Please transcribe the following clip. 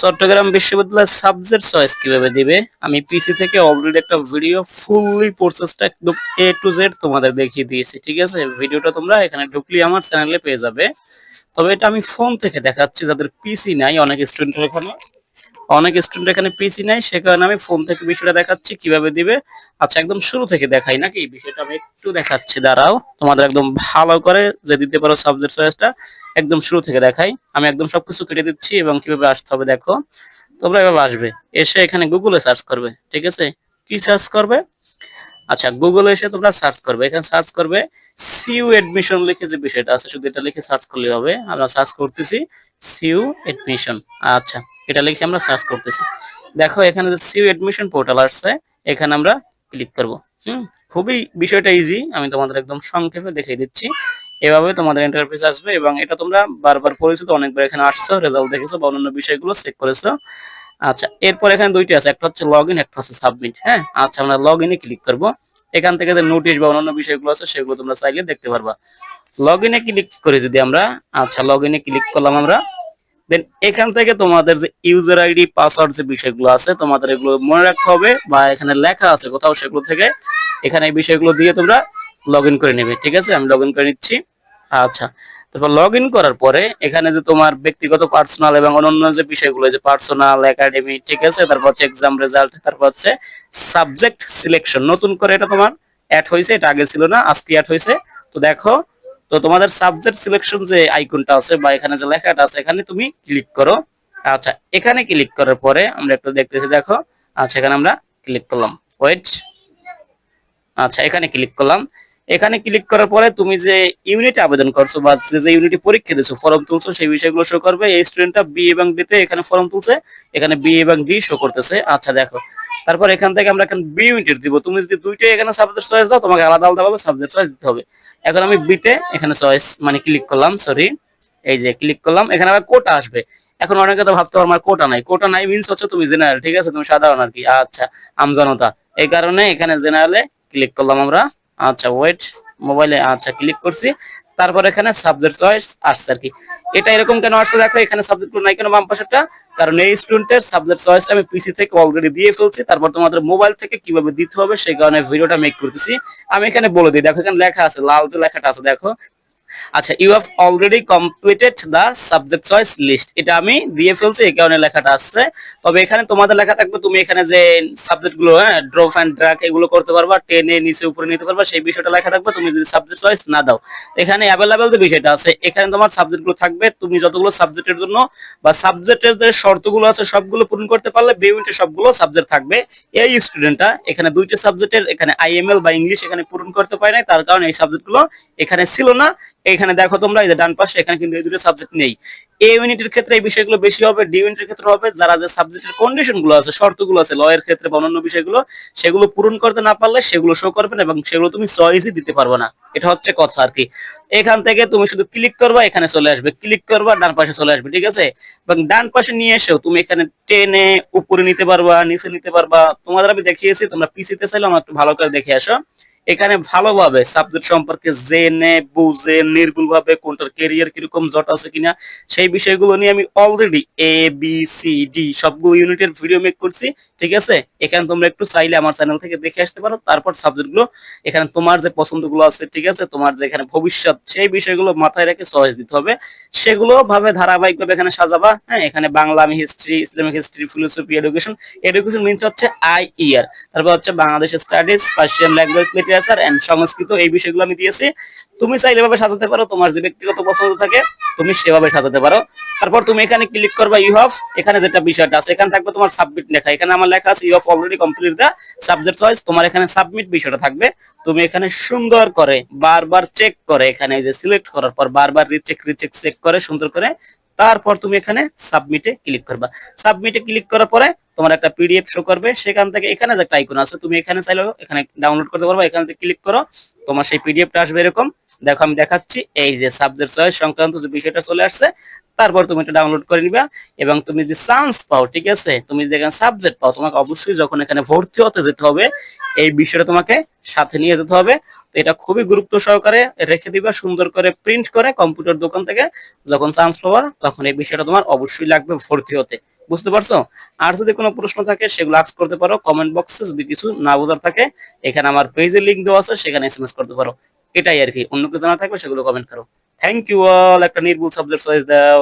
চট্টগ্রাম বিশ্ববিদ্যালয়ের subject choice কীভাবে দিবে? আমি পিসি থেকে অলরেডি একটা ভিডিও ফুললি প্রসেসটা একদম এ টু জেড তোমাদের দেখিয়ে দিয়েছি, ঠিক আছে? ভিডিওটা তোমরা এখানে ঢুকলি আমার চ্যানেলে পেয়ে যাবে। তবে এটা আমি ফোন থেকে দেখাচ্ছি, যাদের পিসি নাই, অনেক স্টুডেন্টের এখানে। অনেক স্টুডেন্ট এখানে পিসি নাই সে কারণে আমি ফোন থেকে বিষয়টা দেখাচ্ছি, কীভাবে দিবে। আচ্ছা একদম শুরু থেকে দেখাই নাকি? বিষয়টা আমি একটু দেখাচ্ছি, দাঁড়াও। তোমাদের একদম ভালো করে যে দিতে পারো সাবজেক্ট চয়েসটা একদম শুরু থেকে দেখাই। আমি একদম সবকিছু কেটে দিচ্ছি এবং কীভাবে আসতে হবে, দেখো। তোমরা এভাবে আসবে। এসে এখানে গুগলে সার্চ করবে, ঠিক আছে? কি সার্চ করবে? আচ্ছা গুগলে এসে তোমরা সার্চ করবে। এখানে সার্চ করবে সিউ এডমিশন লিখে যে বিষয়টা আছে, শুধু এটা লিখে সার্চ করলে হবে। আমরা সার্চ করতেছি সিউ এডমিশন আচ্ছা এটা লিখে আমরা সার্চ করতেছি। দেখো, এখানে যে সিউ এডমিশন পোর্টাল আসছে, এখানে আমরা ক্লিক করব। হুম, খুবই বিষয়টা ইজি আমি তোমাদের একদম সংক্ষেপে দেখিয়ে দিচ্ছি। এভাবে তোমাদের ইন্টারফেস আসবে এবং এটা তোমরা বারবার পরিচিত, অনেকবার এখানে আসছো রেজাল্ট দেখেছ বা অন্যান্য বিষয়গুলো চেক করেছ। আচ্ছা এরপর এখানে দুইটি আছে, একটা হচ্ছে লগ ইন একটা হচ্ছে সাবমিট হ্যাঁ? আচ্ছা আমরা লগ ইনে ক্লিক করব। এখান থেকে যে নোটিশ বা অন্যান্য বিষয়গুলো আছে, সেগুলো তোমরা চাইলে দেখতে পারবা। লগ ইনে ক্লিক করে যদি আমরা আচ্ছা লগ ইনে ক্লিক করলাম আমরা। দেন এখান থেকে তোমাদের যে ইউজার আইডি পাসওয়ার্ড যে বিষয়গুলো আছে, তোমাদের এগুলো মনে রাখতে হবে, বা এখানে লেখা আছে কোথাও সেগুলো থেকে, এখানে এই বিষয়গুলো দিয়ে তোমরা লগ করে নেবে, ঠিক আছে? আমি লগ করে নিচ্ছি। আচ্ছা তারপর লগ ইন করার পরে এখানে যে তোমার ব্যক্তিগত পার্সোনাল এবং অন্যান্য যে বিষয়গুলো যে পার্সোনাল একাডেমি ঠিক আছে? তারপর হচ্ছে এক্সাম রেজাল্ট তারপর হচ্ছে সাবজেক্ট সিলেকশন নতুন করে এটা তোমার অ্যাড হয়েছে, এটা আগে ছিল না, আজকে অ্যাড হয়েছে। তো দেখো, তো তোমাদের সাবজেক্ট সিলেকশন যে আইকনটা আছে বা এখানে যে লেখাটা আছে, এখানে তুমি ক্লিক করো। আচ্ছা এখানে ক্লিক করার পরে আমরা একটু দেখতেছি, দেখো। আচ্ছা এখানে আমরা ক্লিক করলাম। ওয়েট আচ্ছা এখানে ক্লিক করলাম। এখানে ক্লিক করার পরে তুমি যে ইউনিট আবেদন করছ বা যে ইউনিটে পরীক্ষা দিছো ফর্ম তুলছো, সেই বিষয়গুলো শো করবে। এই স্টুডেন্টটা বি এবং ডি তে এখানে ফর্ম তুলছে, এখানে বি এবং ডি শো করতেছে। আচ্ছা দেখো। তারপর এখান থেকে আমরা এখন বি ইউনিট দিব। তুমি যদি দুইটাই এখানে সাবজেক্ট চয়েস দাও, তোমাকে আলাদা আলাদা ভাবে সাবজেক্ট চয়েস দিতে হবে। এখন আমি বি তে এখানে চয়েস মানে ক্লিক করলাম সরি এই যে ক্লিক করলাম, এখানে আবার কোটা আসবে। এখন অনেকে তো ভাবতে আমার কোটা নাই। কোটা নাই মিন্স হচ্ছে তুমি জেনারেল ঠিক আছে? তুমি সাধারণ আর কি। আচ্ছা আমজনতা। এই কারণে এখানে জেনারেলে ক্লিক করলাম আমরা। আচ্ছা ওয়েট মোবাইলে আচ্ছা ক্লিক করছি। তারপর এখানে সাবজেক্ট চয়েস আসছে আর কি। এটা এরকম কেন আসছে? দেখো, এখানে সাবজেক্ট নাই কেন বাম পাশেরটা? কারণ এই স্টুডেন্টের সাবজেক্ট চয়েসটা আমি পিসি থেকে অলরেডি দিয়ে ফেলছি। তারপর তোমাদের মোবাইল থেকে কীভাবে দিতে হবে, সেই কারণে ভিডিওটা মেক করতেছি। আমি এখানে বলে দিই, দেখো, এখানে লেখা আছে, লাল যে লেখাটা আছে, দেখো। আচ্ছা you have already completed the subject choice list এটা আমি দিয়ে ফেলছি, এই কারণে লেখাটা আসছে। তবে এখানে তোমাদের লেখা থাকবে, তুমি এখানে যে সাবজেক্টগুলো হ্যাঁ ড্রপ অ্যান্ড ড্রাগ এগুলো করতে পারবা, টেনে নিচে উপরে নিতে পারবা, সেই বিষয়টা লেখা থাকবে, তুমি যদি সাবজেক্ট চয়েস না দাও। এখানে অ্যাভেলেবেল যে বিষয়টা আছে, এখানে তোমার সাবজেক্টগুলো থাকবে, তুমি যতগুলো সাবজেক্টের জন্য বা সাবজেক্টের যে শর্তগুলো আছে, সবগুলো পূরণ করতে পারলে বি সবগুলো সাবজেক্ট থাকবে। এই স্টুডেন্টটা এখানে দুইটা সাবজেক্টের এখানে আইএমএল বা ইংলিশ এখানে পূরণ করতে পারে নাই, তার কারণে এই সাবজেক্টগুলো এখানে ছিল না। এখানে দেখো তোমরা, এই যে ডান পাশে, এখানে কিন্তু এই দুটো সাবজেক্ট নেই। এ ইউনিটের ক্ষেত্রে এই বিষয়গুলো বেশি হবে ডি ইউনিটের ক্ষেত্রে হবে, যারা যে সাবজেক্টের কন্ডিশনগুলো আছে, শর্তগুলো আছে ল এর ক্ষেত্রে বা অন্যান্য বিষয়গুলো, সেগুলো পূরণ করতে না পারলে সেগুলো শো করবে না এবং সেগুলো তুমি চয়েসই দিতে পারবে না। এটা হচ্ছে কথা আর কি। এখান থেকে তুমি শুধু ক্লিক করবা, এখানে চলে আসবে। ক্লিক করবা, ডান পাশে চলে আসবে, ঠিক আছে? এবং ডান পাশে নিয়ে এসেও তুমি এখানে টেনে উপরে নিতে পারবা, নিচে নিতে পারবা। তোমাদের আমি দেখিয়েছি, তোমরা পিসিতে চাইলে আমার একটু ভালো করে দেখে আসো। এখানে ভালোভাবে সাবজেক্ট সম্পর্কে জেনে, বুঝে নির্ভুল ভাবে কোনটার কেরিয়ার কীরকম জট আছে কিনা, সেই বিষয়গুলো নিয়ে আমি already A B C D সবগুলো ইউনিটের ভিডিও মেক করছি, ঠিক আছে? এখানে তোমরা একটু চাইলে আমার চ্যানেল থেকে দেখে আসতে পারো, তারপর সাবজেক্টগুলো এখানে তোমার যে পছন্দগুলো আছে, ঠিক আছে? তোমার যে এখানে ভবিষ্যৎ, সেই বিষয়গুলো মাথায় রেখে চয়েস দিতে হবে। সেগুলো ভাবে ধারাবাহিকভাবে এখানে সাজাবা হ্যাঁ? এখানে বাংলা আমি history Islamic history philosophy education education means হচ্ছে আই ইয়ার তারপর হচ্ছে Bangladesh studies Persian language literature and Sanskrit এই বিষয়গুলো আমি দিয়েছি। তুমি চাইলে ভাবে সাজাতে পারো, তোমার যে ব্যক্তিগত পছন্দ থাকে, তুমি সেভাবে সাজাতে পারো। তারপর তুমি এখানে ক্লিক করবা ইউ হ্যাভ এখানে যেটা বিষয়টা আছে, এখানে থাকবে তোমার সাবমিট লেখা। এখানে আমার লেখা আছে you have already complete the subject choice তোমার এখানে সাবমিট বিষয়টা থাকবে। তুমি এখানে সুন্দর করে বারবার চেক করে, এখানে যে সিলেক্ট করার পর বারবার রিচেক রিচেক চেক করে, সুন্দর করে তারপর তুমি এখানে সাবমিটে ক্লিক করবা। সাবমিটে ক্লিক করার পরে তোমার একটা পিডিএফ শো করবে। সেখান থেকে এখানে যে একটা আইকন আছে, তুমি এখানে চাইলেও এখানে ডাউনলোড করতে পারবা। এখান থেকে ক্লিক করো, তোমার সেই পিডিএফটা আসবে এরকম। দেখো, আমি দেখাচ্ছি। এই যে সাবজেক্ট চয়েস সংক্রান্ত যে বিষয়টা চলে আসছে তারপর তুমি এটা ডাউনলোড করে নিবা এবং তুমি যে চান্স পাও, ঠিক আছে? তুমি যদি এখানে সাবজেক্ট পাও, তোমাকে অবশ্যই যখন এখানে ভর্তি হতে যেতে হবে, এই বিষয়টা তোমাকে সাথে নিয়ে যেতে হবে। তো এটা খুবই গুরুত্ব সহকারে রেখে দিবা, সুন্দর করে প্রিন্ট করে কম্পিউটার দোকান থেকে যখন চান্স পাবা, তখন এই বিষয়টা তোমার অবশ্যই লাগবে ভর্তি হতে। বুঝতে পারছ? আর যদি কোনো প্রশ্ন থাকে, সেগুলো আক্স করতে পারো কমেন্ট বক্সে যদি কিছু না বোঝার থাকে, এখানে আমার পেজের লিংক দেওয়া আছে, সেখানে এসএমএস করতে পারো। এটাই আর কি। অন্য কিছু জানা থাকলে সেগুলো কমেন্ট করো। থ্যাংক ইউ অল একটা নির্ভুল সাবজেক্ট চয়েস দাও।